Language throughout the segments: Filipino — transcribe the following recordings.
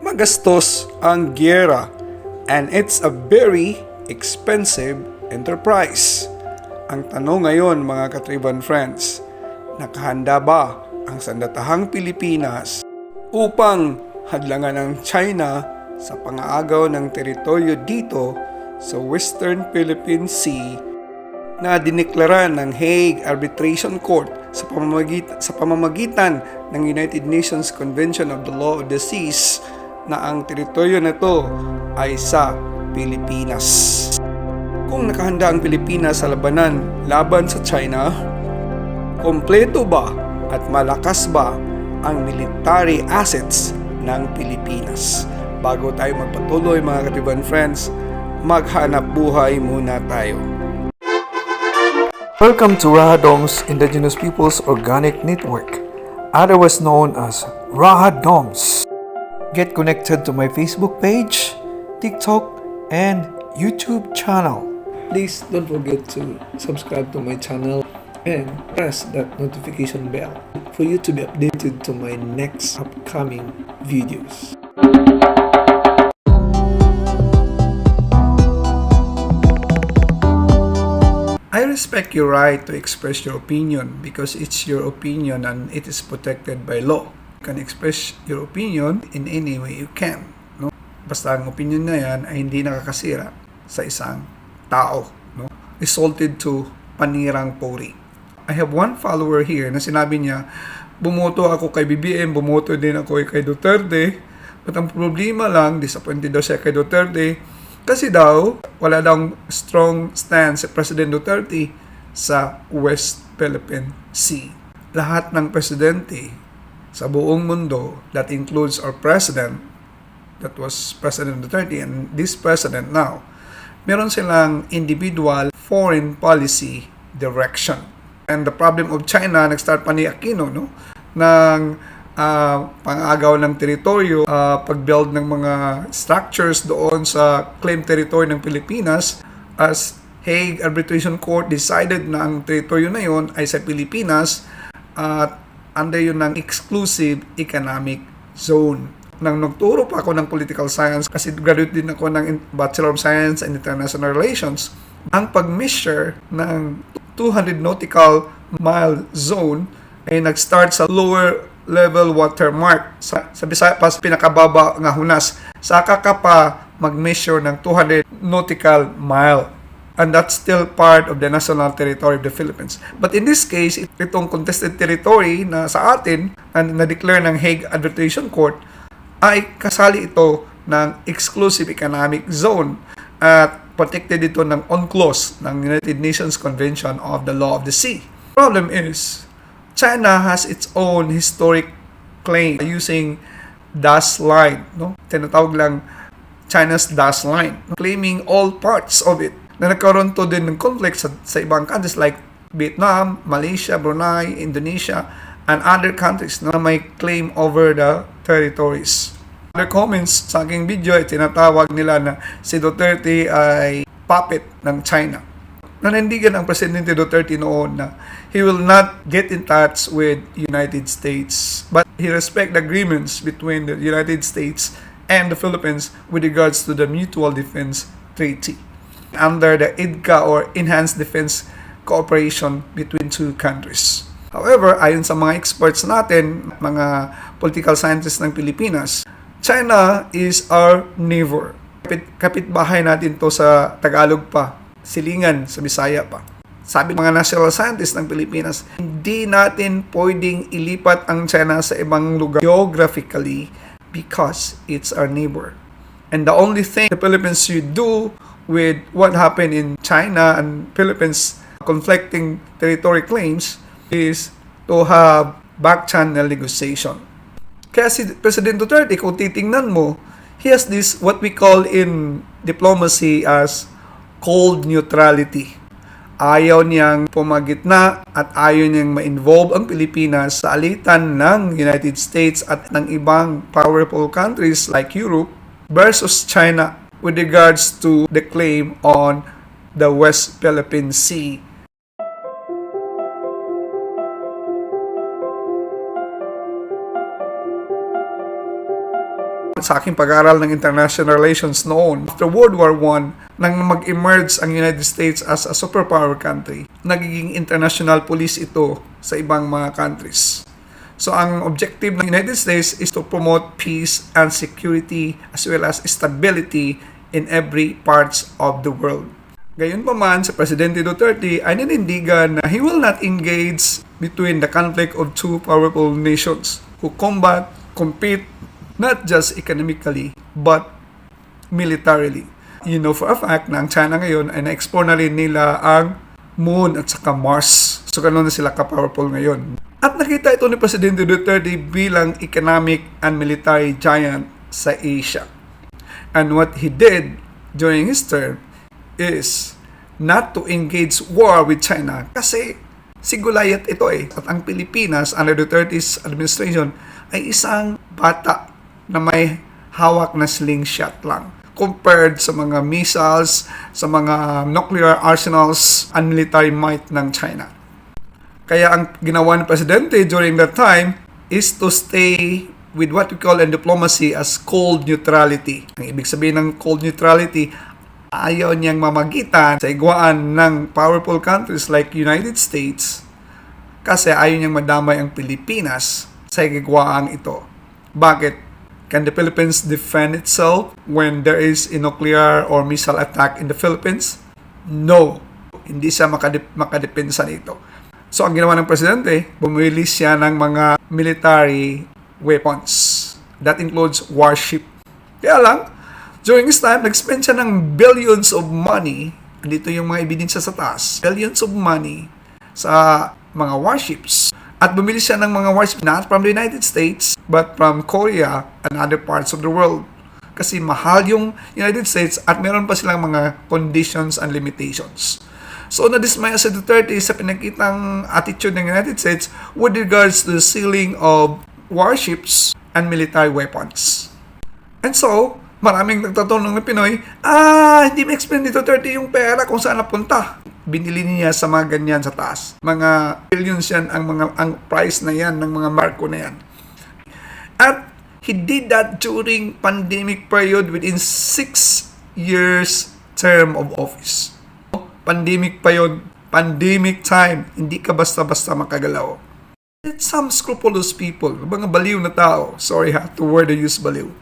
Magastos ang giyera and it's a very expensive enterprise. Ang tanong ngayon mga katriban friends, nakahanda ba ang sandatahang Pilipinas upang hadlangan ng China sa pangaagaw ng teritoryo dito sa Western Philippine Sea na dineklara ng Hague Arbitration Court sa pamamagitan, sa pamamagitan ng United Nations Convention of the Law of the Seas na ang teritoryo na to ay sa Pilipinas. Kung nakahanda ang Pilipinas sa labanan laban sa China, kompleto ba at malakas ba ang military assets ng Pilipinas? Bago tayo magpatuloy mga katiban friends, maghanap buhay muna tayo. Welcome to Rahadom's Indigenous Peoples Organic Network, otherwise known as Rahadoms. Get connected to my Facebook page, TikTok, and YouTube channel. Please don't forget to subscribe to my channel and press that notification bell for you to be updated to my next upcoming videos. I respect your right to express your opinion because it's your opinion and it is protected by law. Can express your opinion in any way you can. No? Basta ang opinion na yan ay hindi nakakasira sa isang tao. No? Resulted to panirang puri. I have one follower here na sinabi niya, bumoto ako kay BBM, bumoto din ako kay Duterte. But ang problema lang, disappointed daw siya kay Duterte, kasi daw, wala daw strong stance si President Duterte sa West Philippine Sea. Lahat ng presidente sa buong mundo, that includes our president, that was President Duterte and this president now, meron silang individual foreign policy direction. And the problem of China, nag-start pa ni Aquino, no? ng uh, pang-agaw ng teritoryo, uh, pag-build ng mga structures doon sa claim territory ng Pilipinas as Hague Arbitration Court decided na ang teritoryo na yon ay sa Pilipinas at under yun ng exclusive economic zone. Nang nagturo pa ako ng political science kasi graduate din ako ng Bachelor of Science and International Relations, ang pag-measure ng 200 nautical mile zone ay nag-start sa lower level watermark sa, sa Bisaya pa sa pinakababa nga hunas. Saka ka pa mag-measure ng 200 nautical mile. And that's still part of the national territory of the Philippines. But in this case, itong contested territory na sa atin, na na-declare ng Hague Arbitration Court, ay kasali ito ng exclusive economic zone at protected ito ng UNCLOS ng United Nations Convention of the Law of the Sea. Problem is, China has its own historic claim using dash line, no? Tinatawag lang China's dash line, claiming all parts of it. Na nagkaroon to din ng conflict sa, sa ibang countries like Vietnam, Malaysia, Brunei, Indonesia, and other countries na may claim over the territories. Other comments sa aking video ay tinatawag nila na si Duterte ay puppet ng China nanindigan ang Presidente Duterte noon na he will not get in touch with United States but he respect agreements between the United States and the Philippines with regards to the Mutual Defense Treaty under the IDCA or Enhanced Defense Cooperation between two countries. However, ayon sa mga experts natin, mga political scientists ng Pilipinas, China is our neighbor. Kapit, kapitbahay natin to sa Tagalog pa, silingan sa Bisaya pa. Sabi mga national scientists ng Pilipinas, hindi natin pwedeng ilipat ang China sa ibang lugar geographically because it's our neighbor. And the only thing the Philippines should do with what happened in China and Philippines conflicting territory claims is to have back channel negotiation. Kaya si President Duterte, kung titingnan mo, he has this what we call in diplomacy as cold neutrality. Ayaw niyang pumagitna at ayaw niyang ma-involve ang Pilipinas sa alitan ng United States at ng ibang powerful countries like Europe versus China with regards to the claim on the West Philippine Sea sa aking pag-aaral ng international relations noon, after World War I, nang mag-emerge ang United States as a superpower country, nagiging international police ito sa ibang mga countries. So ang objective ng United States is to promote peace and security as well as stability in every parts of the world. Gayunpaman, si Presidente Duterte ay nanindigan na he will not engage between the conflict of two powerful nations who combat, compete, not just economically, but militarily. You know for a fact na ang China ngayon ay na-explore na rin nila ang Moon at saka Mars. So ganun na sila ka-powerful ngayon. At nakita ito ni Presidente Duterte bilang economic and military giant sa Asia. And what he did during his term is not to engage war with China kasi sigulayat ito eh. At ang Pilipinas under Duterte's administration ay isang bata na may hawak na slingshot lang compared sa mga missiles, sa mga nuclear arsenals and military might ng China. Kaya ang ginawa ng presidente during that time is to stay with what we call in diplomacy as cold neutrality. Ang ibig sabihin ng cold neutrality, ayaw niyang mamagitan sa igwaan ng powerful countries like United States kasi ayaw niyang madamay ang Pilipinas sa igwaang ito. Bakit? Can the Philippines defend itself when there is a nuclear or missile attack in the Philippines? No. Hindi siya makadip- makadepensa nito. So, ang ginawa ng presidente, bumili siya ng mga military weapons. That includes warship. Kaya lang, during his time, nag-spend siya ng billions of money. Dito yung mga ebidensya sa taas. Billions of money sa mga warships. At bumili siya ng mga warships not from the United States, but from Korea and other parts of the world. Kasi mahal yung United States at meron pa silang mga conditions and limitations. So, nadismaya si Duterte sa pinakitang attitude ng United States with regards to the selling of warships and military weapons. And so, maraming nagtatanong ng Pinoy, ah, hindi ma-explain ni Duterte yung pera kung saan napunta. Binili niya sa mga ganyan sa taas. Mga billions yan ang mga ang price na yan ng mga marko na yan. At he did that during pandemic period within six years term of office. Pandemic pa yun. Pandemic time. Hindi ka basta-basta makagalaw. Some scrupulous people, mga baliw na tao, sorry ha, to word the use baliw,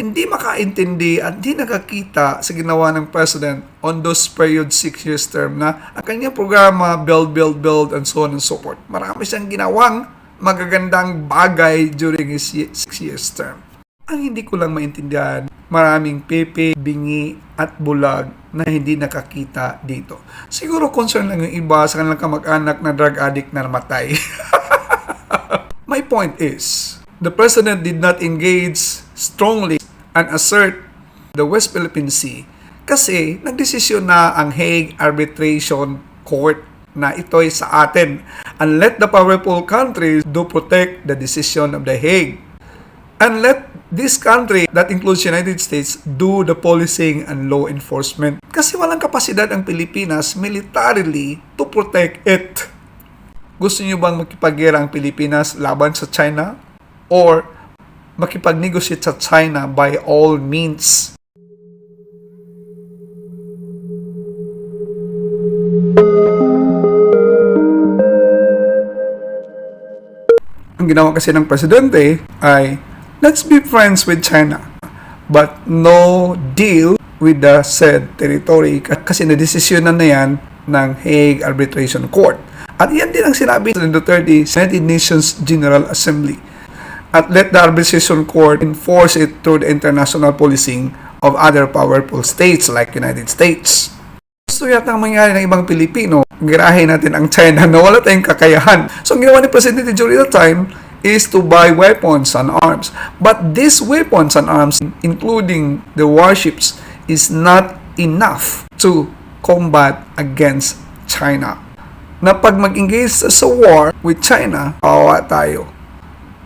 hindi makaintindi at hindi nakakita sa ginawa ng President on those period 6 years term na ang kanyang programa, build, build, build, and so on and so forth. Marami siyang ginawang magagandang bagay during his 6 years term. Ang hindi ko lang maintindihan, maraming pepe, bingi, at bulag na hindi nakakita dito. Siguro concern lang yung iba sa kanilang kamag-anak na drug addict na namatay. My point is, the president did not engage strongly and assert the West Philippine Sea kasi nagdesisyon na ang Hague Arbitration Court na ito'y sa atin and let the powerful countries do protect the decision of the Hague. And let this country that includes United States do the policing and law enforcement kasi walang kapasidad ang Pilipinas militarily to protect it gusto niyo bang makipaggera ang Pilipinas laban sa China? Or makipag-negotiate sa China by all means? Ang ginawa kasi ng presidente ay let's be friends with China but no deal with the said territory kasi na-desisyonan na yan ng Hague Arbitration Court. At yan din ang sinabi ng Duterte sa United Nations General Assembly. At let the arbitration court enforce it through the international policing of other powerful states like United States. Gusto yata ang mangyari ng ibang Pilipino. Girahin natin ang China na wala tayong kakayahan. So ang ginawa ni Presidente during that time is to buy weapons and arms. But these weapons and arms, including the warships, is not enough to combat against China na pag mag-engage sa war with China, kawawa tayo.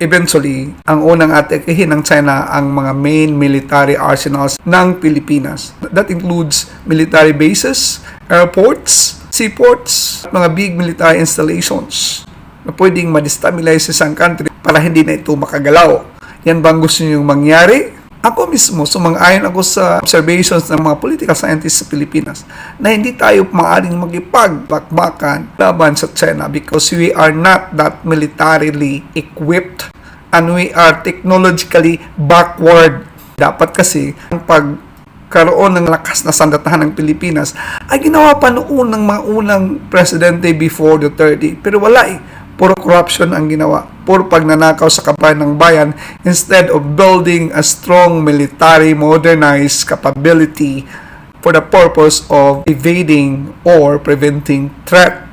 Eventually, ang unang atikehin ng China ang mga main military arsenals ng Pilipinas. That includes military bases, airports, seaports, mga big military installations na pwedeng ma-destabilize isang country para hindi na ito makagalaw. Yan bang gusto niyong mangyari? Ako mismo, sumang-ayon ako sa observations ng mga political scientists sa Pilipinas na hindi tayo maaaring makipagbakbakan laban sa China because we are not that militarily equipped and we are technologically backward. Dapat kasi ang pagkaroon ng lakas na sandatahan ng Pilipinas ay ginawa pa noon ng mga unang presidente before the 30. Pero wala eh. Puro corruption ang ginawa. Puro pagnanakaw sa kabayan ng bayan instead of building a strong military modernized capability for the purpose of evading or preventing threat.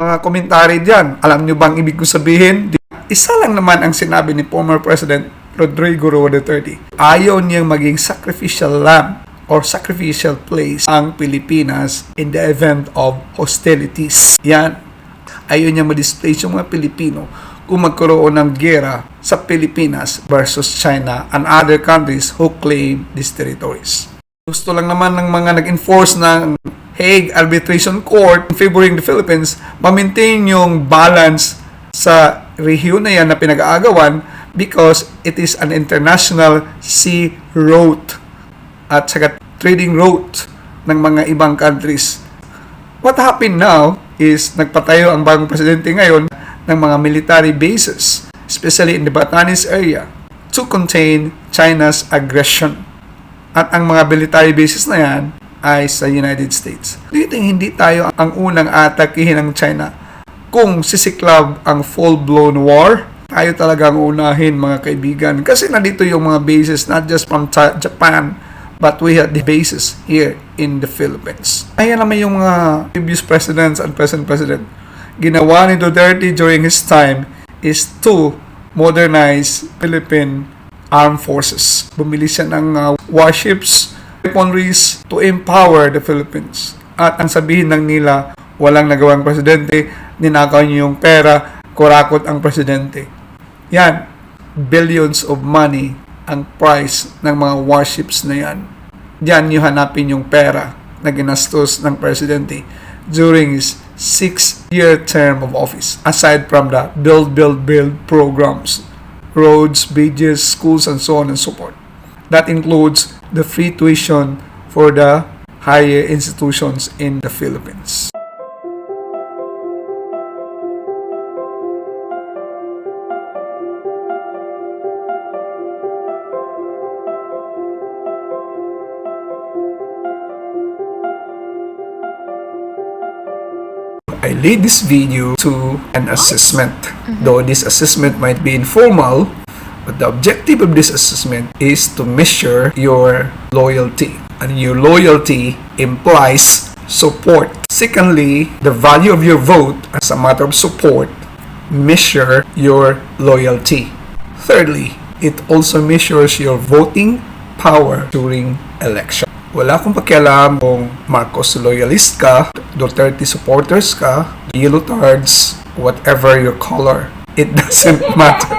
Mga komentary dyan, alam nyo bang ibig ko sabihin? Isa lang naman ang sinabi ni former President Rodrigo Roa Duterte. Ayaw niyang maging sacrificial lamb or sacrificial place ang Pilipinas in the event of hostilities. Yan, ayaw niya ma-displace yung mga Pilipino kung magkaroon ng gera sa Pilipinas versus China and other countries who claim these territories. Gusto lang naman ng mga nag-enforce ng Hague Arbitration Court favoring the Philippines ma-maintain yung balance sa rehiyon na yan na pinag-aagawan because it is an international sea route at saka trading route ng mga ibang countries. What happened now is nagpatayo ang bagong presidente ngayon ng mga military bases, especially in the Batanes area, to contain China's aggression. At ang mga military bases na yan ay sa United States. Think hindi tayo ang unang atakihin ng China kung sisiklab ang full-blown war? Tayo talagang unahin mga kaibigan. Kasi nandito yung mga bases not just from Japan but we have the bases here in the Philippines. Ayan naman yung mga previous presidents and present president. Ginawa ni Duterte during his time is to modernize Philippine armed forces. Bumili siya ng uh, warships, weaponries to empower the Philippines. At ang sabihin ng nila, walang nagawang presidente, ninakaw niyo yung pera, kurakot ang presidente. Yan, billions of money ang price ng mga warships na yan. Diyan nyo hanapin yung pera na ginastos ng presidente during his six-year term of office. Aside from the build, build, build programs, roads, bridges, schools, and so on and so forth. That includes the free tuition for the higher institutions in the Philippines. Lead this video to an assessment. Though this assessment might be informal, but the objective of this assessment is to measure your loyalty. And your loyalty implies support. Secondly, the value of your vote as a matter of support measure your loyalty. Thirdly, it also measures your voting power during election. Wala akong pakialam kung Marcos loyalist ka, Duterte supporters ka, yellow tards, whatever your color. It doesn't matter.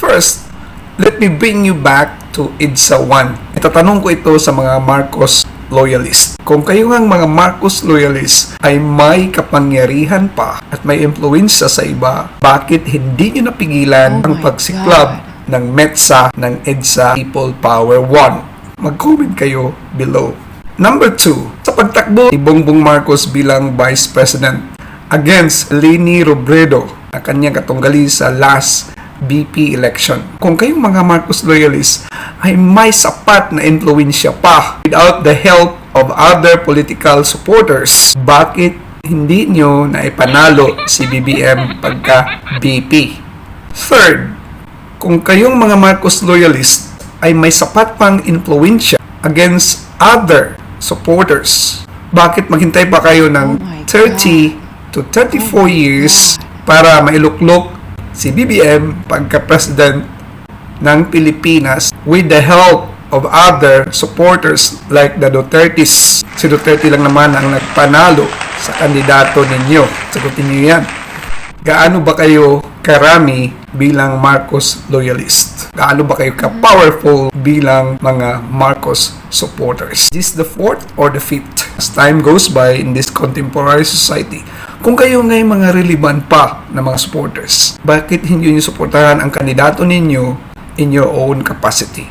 First, let me bring you back to EDSA 1. Itatanong ko ito sa mga Marcos loyalist. Kung kayo ng mga Marcos loyalist ay may kapangyarihan pa at may impluensya sa iba, bakit hindi nyo napigilan Oh ang pagsiklab ng METSA ng EDSA People Power 1? Mag-comment kayo below. Number 2, sa pagtakbo ni Bongbong Marcos bilang Vice President against Leni Robredo na kanyang katunggali sa last BP election. Kung kayong mga Marcos loyalists ay may sapat na influensya pa without the help of other political supporters, bakit hindi nyo na ipanalo si BBM pagka BP? Third, kung kayong mga Marcos loyalists ay may sapat pang influensya against other supporters, bakit maghintay pa kayo ng Oh my 30 to 34 years para mailuklok si BBM pagka-president ng Pilipinas with the help of other supporters like the Dutertes. Si Duterte lang naman ang nagpanalo sa kandidato ninyo. Sagutin niyo yan. Gaano ba kayo karami bilang Marcos loyalist? Gaano ba kayo ka-powerful bilang mga Marcos supporters? Is this the fourth or the fifth? As time goes by in this contemporary society, kung kayo ngay mga relevant pa na mga supporters, bakit hindi nyo suportahan ang kandidato ninyo in your own capacity.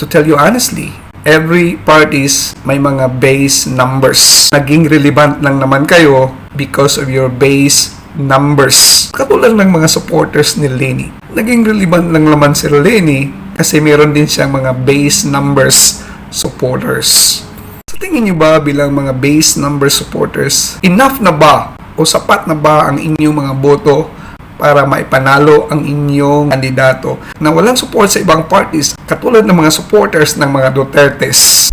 To tell you honestly, every parties may mga base numbers. Naging relevant lang naman kayo because of your base numbers. Katulad ng mga supporters ni Lenny. Naging relevant lang naman si Lenny kasi meron din siyang mga base numbers supporters. Sa tingin niyo ba bilang mga base number supporters, enough na ba o sapat na ba ang inyong mga boto para maipanalo ang inyong kandidato na walang support sa ibang parties katulad ng mga supporters ng mga Dutertes?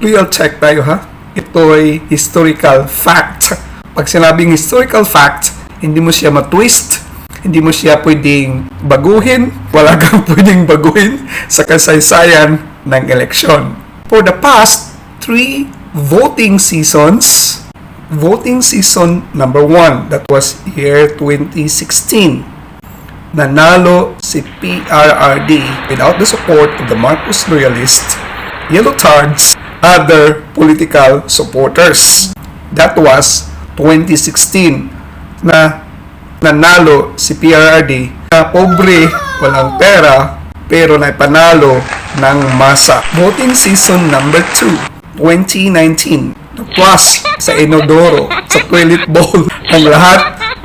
Real check tayo ha. Ito ay historical fact. Pag sinabing historical fact, hindi mo siya matwist, hindi mo siya pwedeng baguhin, wala kang pwedeng baguhin sa kasaysayan ng eleksyon. For the past three voting seasons, voting season number one, that was year 2016, nanalo si PRRD without the support of the Marcos loyalist, Yellow Tards, other political supporters. That was 2016 na nanalo si PRRD na pobre, walang pera, pero naipanalo ng masa. Voting season number 2, 2019. Plus, sa Inodoro, sa toilet bowl, ng lahat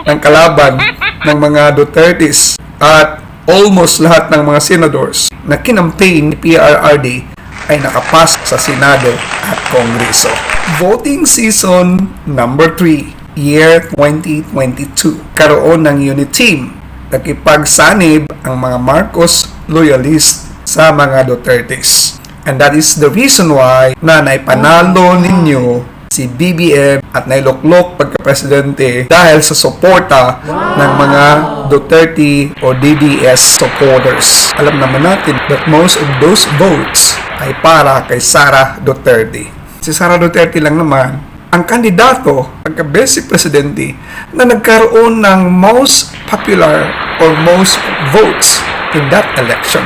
ng kalaban ng mga Dutertes at almost lahat ng mga senadors na kinampaign ni PRRD ay nakapas sa Senado at Kongreso. Voting season number 3, year 2022. Karoon ng unit team. Nakipagsanib ang mga Marcos loyalist sa mga Dutertes. And that is the reason why na naipanalo ninyo si BBM at nailoklok pagka-presidente dahil sa suporta ng mga Duterte o DDS supporters. Alam naman natin that most of those votes ay para kay Sara Duterte. Si Sara Duterte lang naman ang kandidato pagka-basic presidente na nagkaroon ng most popular or most votes in that election.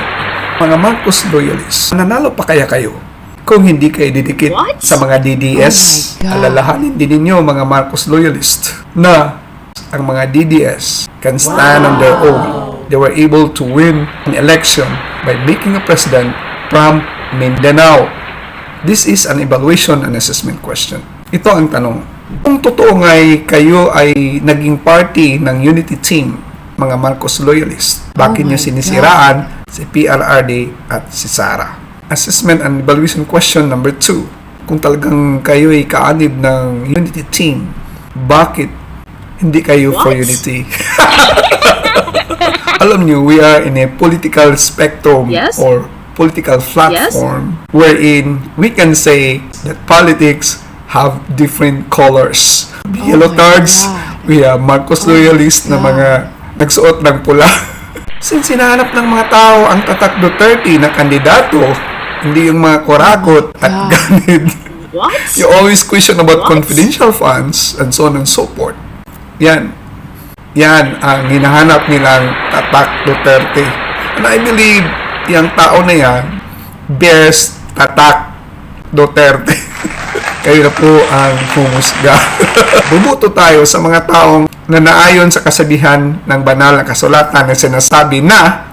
Mga Marcos loyalists, nanalo pa kaya kayo kung hindi kayo didikit What? sa mga DDS? Oh. Alalahanin din ninyo mga Marcos loyalist na ang mga DDS can stand on their own. They were able to win an election by making a president from Mindanao. This is an evaluation and assessment question. Ito ang tanong. Kung totoo nga'y kayo ay naging party ng unity team, mga Marcos loyalist, bakit Oh niyo sinisiraan si PRRD at si Sara? Assessment and evaluation question number two. Kung talagang kayo ay kaanib ng unity team, bakit hindi kayo for What? unity? Alam niyo, we are in a political spectrum Yes. or political platform wherein we can say that politics have different colors. Yellow Oh God. we have Marcos loyalists na mga nagsuot ng pula. Since hinahanap ng mga tao ang tatak Duterte na kandidato, hindi yung mga korakot at God. ganid. What? You always question about What? confidential funds and so on and so forth. Yan. Yan ang hinahanap nilang tatak Duterte. And I believe yung tao na yan bears tatak Duterte. Kayo na po ang humusga. Bumuto tayo sa mga taong na naayon sa kasabihan ng banal na kasulatan na sinasabi na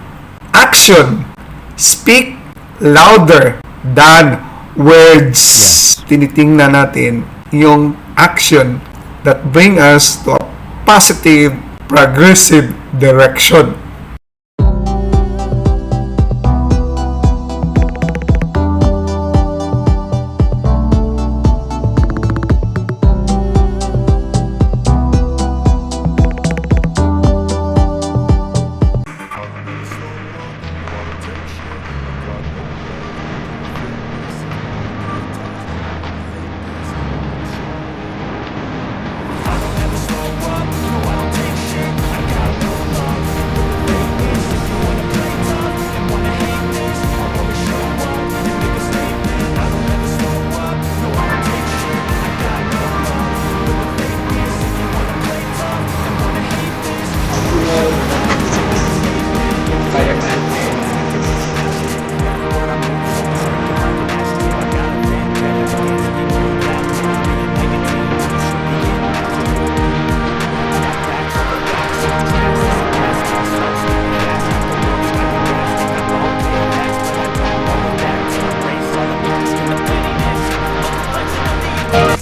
action speak louder than words. Tinitingnan natin yung action that bring us to a positive, progressive direction.